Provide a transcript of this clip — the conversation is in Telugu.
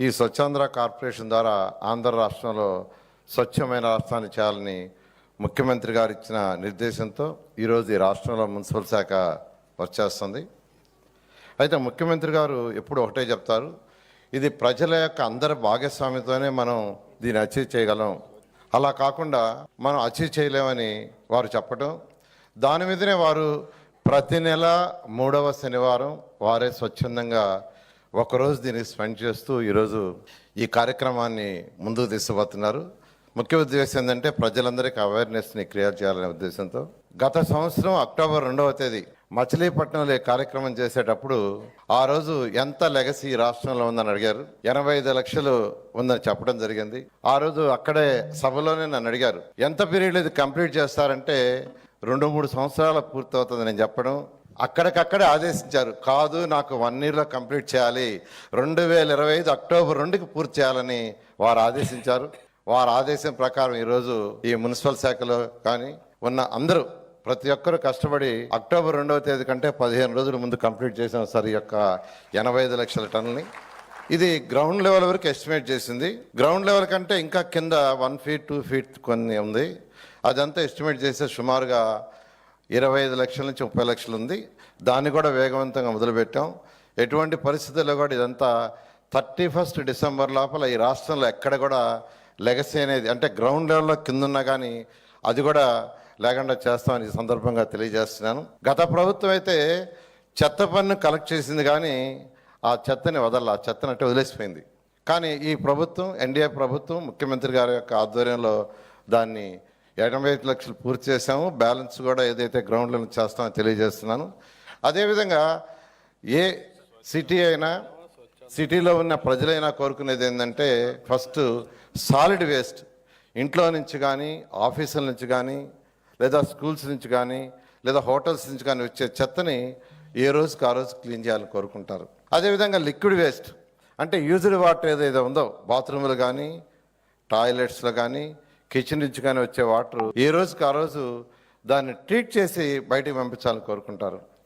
ఈ స్వచ్ఛాంధ్ర కార్పొరేషన్ ద్వారా ఆంధ్ర రాష్ట్రంలో స్వచ్ఛమైన రాష్ట్రాన్ని చేయాలని ముఖ్యమంత్రి గారు ఇచ్చిన నిర్దేశంతో ఈరోజు ఈ రాష్ట్రంలో మున్సిపల్ శాఖ వచ్చేస్తుంది అయితే ముఖ్యమంత్రి గారు ఎప్పుడు ఒకటే చెప్తారు ఇది ప్రజల యొక్క అందరి భాగస్వామ్యంతోనే మనం దీన్ని అచీవ్ చేయగలం. అలా కాకుండా మనం అచీవ్ చేయలేమని వారు చెప్పడం దాని మీదనే వారు ప్రతి నెల మూడవ శనివారం వారే స్వచ్ఛందంగా ఒకరోజు దీన్ని స్పెండ్ చేస్తూ ఈరోజు ఈ కార్యక్రమాన్ని ముందుకు తీసుకుపోతున్నారు. ముఖ్య ఉద్దేశం ఏంటంటే ప్రజలందరికీ అవేర్నెస్ని క్రియేట్ చేయాలనే ఉద్దేశంతో. గత సంవత్సరం అక్టోబర్ రెండవ తేదీ మచిలీపట్నంలో కార్యక్రమం చేసేటప్పుడు ఆ రోజు ఎంత లెగసీ రాష్ట్రంలో ఉందని అడిగారు. ఎనభై ఐదు లక్షలు ఉందని చెప్పడం జరిగింది. ఆ రోజు అక్కడే సభలోనే నన్ను అడిగారు. ఎంత పీరియడ్ ఇది కంప్లీట్ చేస్తారంటే రెండు మూడు సంవత్సరాలు పూర్తవుతుంది నేను చెప్పడం అక్కడికక్కడే ఆదేశించారు కాదు నాకు వన్ ఇయర్లో కంప్లీట్ చేయాలి. రెండు వేల ఇరవై ఐదు అక్టోబర్ రెండుకి పూర్తి చేయాలని వారు ఆదేశించారు. వారి ఆదేశం ప్రకారం ఈరోజు ఈ మున్సిపల్ శాఖలో కానీ ఉన్న అందరూ ప్రతి ఒక్కరూ కష్టపడి అక్టోబర్ రెండవ తేదీ కంటే పదిహేను రోజుల ముందు కంప్లీట్ చేసిన సార్ ఈ యొక్క ఎనభై ఐదు లక్షల టన్ని ఇది గ్రౌండ్ లెవెల్ వరకు ఎస్టిమేట్ చేసింది. గ్రౌండ్ లెవెల్ కంటే ఇంకా కింద వన్ ఫీట్ టూ ఫీట్ కొన్ని ఉంది. అదంతా ఎస్టిమేట్ చేస్తే సుమారుగా ఇరవై ఐదు లక్షల నుంచి ముప్పై లక్షలు ఉంది. దాన్ని కూడా వేగవంతంగా మొదలుపెట్టాం. ఎటువంటి పరిస్థితుల్లో కూడా ఇదంతా థర్టీ ఫస్ట్ డిసెంబర్ లోపల ఈ రాష్ట్రంలో ఎక్కడ కూడా లెగసీ అనేది అంటే గ్రౌండ్ లెవెల్లో కింద ఉన్నా కానీ అది కూడా లేకుండా చేస్తామని ఈ సందర్భంగా తెలియజేస్తున్నాను. గత ప్రభుత్వం అయితే చెత్త పన్ను కలెక్ట్ చేసింది కానీ ఆ చెత్తని వదల ఆ చెత్తని అంటే వదిలేసిపోయింది. కానీ ఈ ప్రభుత్వం ఎన్డీఏ ప్రభుత్వం ముఖ్యమంత్రి గారి యొక్క ఆధ్వర్యంలో దాన్ని ఎనభై ఐదు లక్షలు పూర్తి చేశాము. బ్యాలెన్స్ కూడా ఏదైతే గ్రౌండ్లో చేస్తామో తెలియజేస్తున్నాను. అదేవిధంగా ఏ సిటీ అయినా సిటీలో ఉన్న ప్రజలైనా కోరుకునేది ఏంటంటే ఫస్ట్ సాలిడ్ వేస్ట్ ఇంట్లో నుంచి కానీ ఆఫీసుల నుంచి కానీ లేదా స్కూల్స్ నుంచి కానీ లేదా హోటల్స్ నుంచి కానీ వచ్చే చెత్తని ఏ రోజుకి ఆ రోజు క్లీన్ చేయాలని కోరుకుంటారు. అదేవిధంగా లిక్విడ్ వేస్ట్ అంటే యూజ్డ్ వాటర్ ఏదైతే ఉందో బాత్రూములు కానీ టాయిలెట్స్లో కానీ కిచెన్ నుంచి కానీ వచ్చే వాటర్ ఏ రోజుకి ఆ రోజు దాన్ని ట్రీట్ చేసి బయటికి పంపించాలని కోరుకుంటారు.